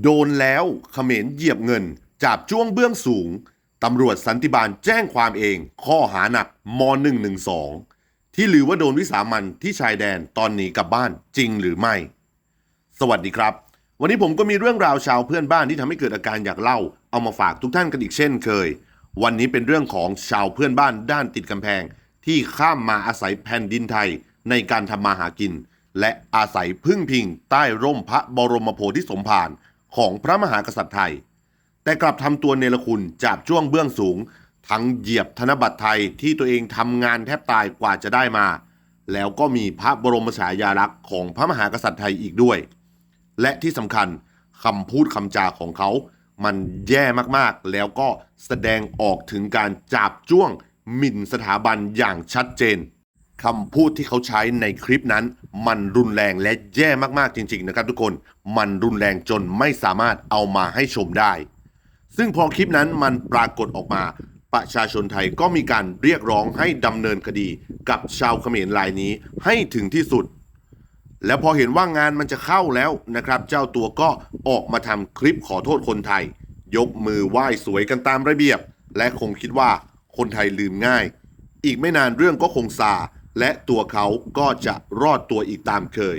โดนแล้วเขมรเหยียบเงิน จับจ้วงเบื้องสูง ตำรวจสันติบาลแจ้งความเอง ข้อหาหนักม .112 ที่ลือว่าโดนวิสามันที่ชายแดนตอนหนีกลับบ้านจริงหรือไม่ สวัสดีครับ วันนี้ผมก็มีเรื่องราวชาวเพื่อนบ้านที่ทำให้เกิดอาการอยากเล่า เอามาฝากทุกท่านกันอีกเช่นเคย วันนี้เป็นเรื่องของชาวเพื่อนบ้านด้านติดกำแพง ที่ข้ามมาอาศัยแผ่นดินไทยในการทำมาหากิน และอาศัยพึ่งพิงใต้ร่มพระบรมโพธิสมภาร ของพระมหากษัตริย์ไทย แต่กลับทำตัวเนรคุณจับจ้วงเบื้องสูง ทั้งเหยียบธนบัตรไทยที่ตัวเองทำงานแทบตายกว่าจะได้มา แล้วก็มีพระบรมฉายาลักษณ์ของพระมหากษัตริย์ไทยอีกด้วย และที่สำคัญคำพูดคำจาของเขา มันแย่มากๆ แล้วก็แสดงออกถึงการจับจ้วงหมิ่นสถาบันอย่างชัดเจน คำพูดที่เขาใช้ในคลิปนั้น มันรุนแรงและแย่มากๆจริง ๆ นะครับทุกคนมันรุนแรงจนไม่สามารถเอามาให้ชมได้ ซึ่งพอคลิปนั้นมันปรากฏออกมา ประชาชนไทยก็มีการเรียกร้องให้ดำเนินคดีกับชาวเขมรรายนี้ให้ถึงที่สุด แล้วพอเห็นว่างานมันจะเข้าแล้วนะครับ เจ้าตัวก็ออกมาทำคลิปขอโทษคนไทย ยกมือไหว้สวยกันตามระเบียบ และคงคิดว่าคนไทยลืมง่าย อีกไม่นานเรื่องก็คงซา และตัวเขาก็จะรอดตัวอีกตามเคย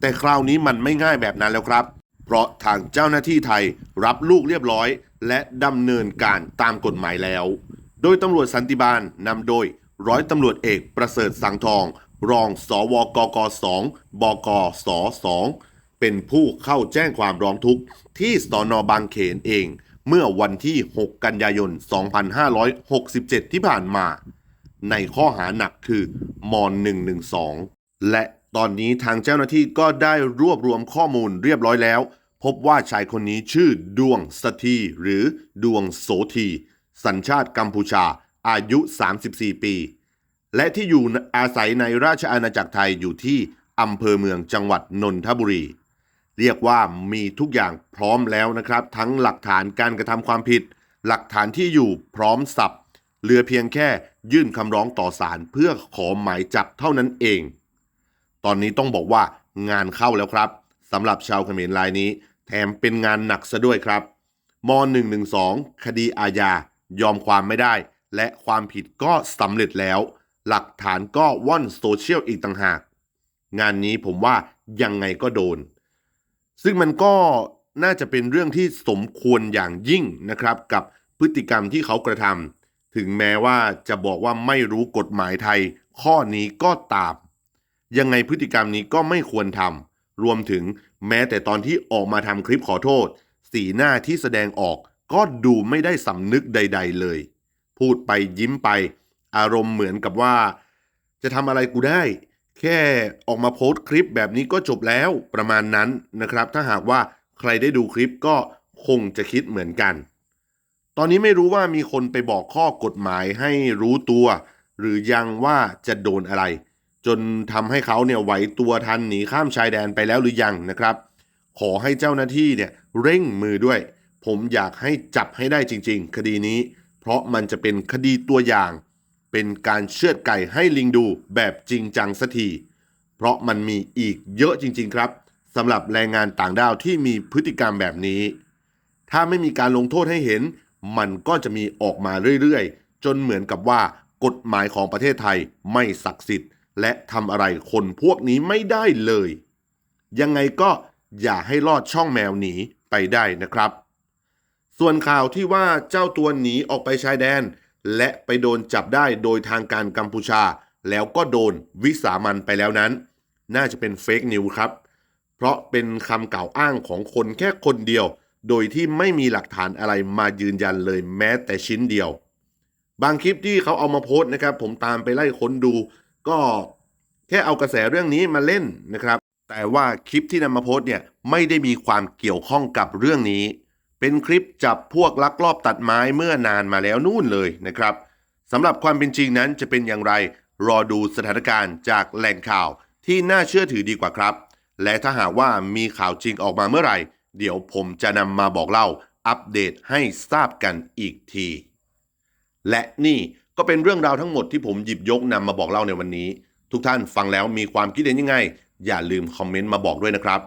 แต่คราวนี้มันไม่ง่ายแบบนั้นแล้วครับ เพราะทางเจ้าหน้าที่ไทยรับลูกเรียบร้อย และดำเนินการตามกฎหมายแล้ว โดยตำรวจสันติบาลนำโดยร้อยตำรวจเอกประเสริฐสังทอง รองสวกก2บกส2เป็นผู้เข้าแจ้งความร้องทุกข์ที่สนบางเขนเอง เมื่อวันที่ 6 กันยายน 2567 ที่ผ่านมา ในข้อหาหนักคือม .112 และตอนนี้ทางเจ้าหน้าที่ก็ได้รวบรวมข้อมูลเรียบร้อยแล้ว พบว่าชายคนนี้ชื่อดวงสถีหรือดวงโสธีสัญชาติกัมพูชา อายุ 34 ปี และที่อยู่อาศัยในราชอาณาจักรไทยอยู่ที่อำเภอเมืองจังหวัดนนทบุรี เรียกว่ามีทุกอย่างพร้อมแล้วนะครับ ทั้งหลักฐานการกระทำความผิด หลักฐานที่อยู่พร้อมสับเหลือเพียงแค่ ยื่นคำร้องต่อศาลเพื่อขอหมายจับเท่านั้นเอง ตอนนี้ต้องบอกว่างานเข้าแล้วครับสำหรับชาวเขมรรายนี้ แถมเป็นงานหนักซะด้วยครับม .112 คดีอาญายอมความไม่ได้ และความผิดก็สำเร็จแล้ว หลักฐานก็ว่อนโซเชียลอีกต่างหาก งานนี้ผมว่ายังไงก็โดน ซึ่งมันก็น่าจะเป็นเรื่องที่สมควรอย่างยิ่งนะครับ กับพฤติกรรมที่เขากระทำ ถึงแม้ว่าจะบอกว่าไม่รู้กฎหมายไทย ข้อนี้ก็ตาม ยังไงพฤติกรรมนี้ก็ไม่ควรทำรวมถึงแม้แต่ตอนที่ออกมาทำคลิปขอโทษ สีหน้าที่แสดงออกก็ดูไม่ได้สำนึกใด ๆ เลย พูดไปยิ้มไป อารมณ์เหมือนกับว่า จะทำอะไรกูได้ แค่ออกมาโพสต์คลิปแบบนี้ก็จบแล้วประมาณนั้นนะครับ ถ้าหากว่าใครได้ดูคลิปก็คงจะคิดเหมือนกัน ตอนนี้ไม่รู้ว่ามีคนไปบอกข้อกฎหมายให้รู้ตัว หรือยังว่าจะโดนอะไร จนทำให้เขาเนี่ยไหวตัวทันหนีข้ามชายแดนไปแล้วหรือยังนะครับ ขอให้เจ้าหน้าที่เนี่ยเร่งมือด้วย ผมอยากให้จับให้ได้จริง ๆ คดีนี้ เพราะมันจะเป็นคดีตัวอย่าง เป็นการเชือดไก่ให้ลิงดูแบบจริงจังสักทีเพราะมันมีอีกเยอะจริง ๆ ครับสำหรับแรงงานต่างด้าวที่มีพฤติกรรมแบบนี้ ถ้าไม่มีการลงโทษให้เห็น มันก็จะมีออกมาเรื่อยๆ จนเหมือนกับว่ากฎหมายของประเทศไทยไม่ศักดิ์สิทธิ์ และทำอะไรคนพวกนี้ไม่ได้เลย ยังไงก็อย่าให้ลอดช่องแมวหนีไปได้นะครับ ส่วนข่าวที่ว่าเจ้าตัวหนีออกไปชายแดน และไปโดนจับได้โดยทางการกัมพูชา แล้วก็โดนวิสามันไปแล้วนั้น น่าจะเป็นเฟกนิวครับ เพราะเป็นคำกล่าวอ้างของคนแค่คนเดียว โดยที่ไม่มีหลักฐานอะไรมายืนยันเลยแม้แต่ชิ้นเดียว บางคลิปที่เขาเอามาโพสต์นะครับ ผมตามไปไล่ค้นดู ก็แค่เอากระแสเรื่องนี้มาเล่นนะครับ แต่ว่าคลิปที่นำมาโพสต์เนี่ยไม่ได้มีความเกี่ยวข้องกับเรื่องนี้ เป็นคลิปจับพวกลักลอบตัดไม้เมื่อนานมาแล้วนู่นเลยนะครับสำหรับความเป็นจริงนั้นจะเป็นอย่างไร รอดูสถานการณ์จากแหล่งข่าวที่น่าเชื่อถือดีกว่าครับ และถ้าหากว่ามีข่าวจริงออกมาเมื่อไหร่ เดี๋ยวผมจะนำมาบอกเล่าอัปเดตให้ทราบกันอีกที และนี่ก็เป็นเรื่องราวทั้งหมดที่ผมหยิบยกนำมาบอกเล่าในวันนี้ ทุกท่านฟังแล้วมีความคิดเห็นยังไง อย่าลืมคอมเมนต์มาบอกด้วยนะครับ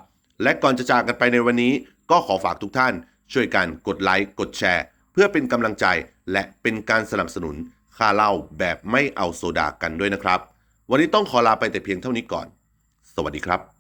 และก่อนจะจากกันไปในวันนี้ ก็ขอฝากทุกท่าน ช่วยกันกดไลค์กดแชร์ เพื่อเป็นกำลังใจและเป็นการสนับสนุนค่าเล้าแบบไม่เอาโซดากันด้วยนะครับ วันนี้ต้องขอลาไปแต่เพียงเท่านี้ก่อน สวัสดีครับ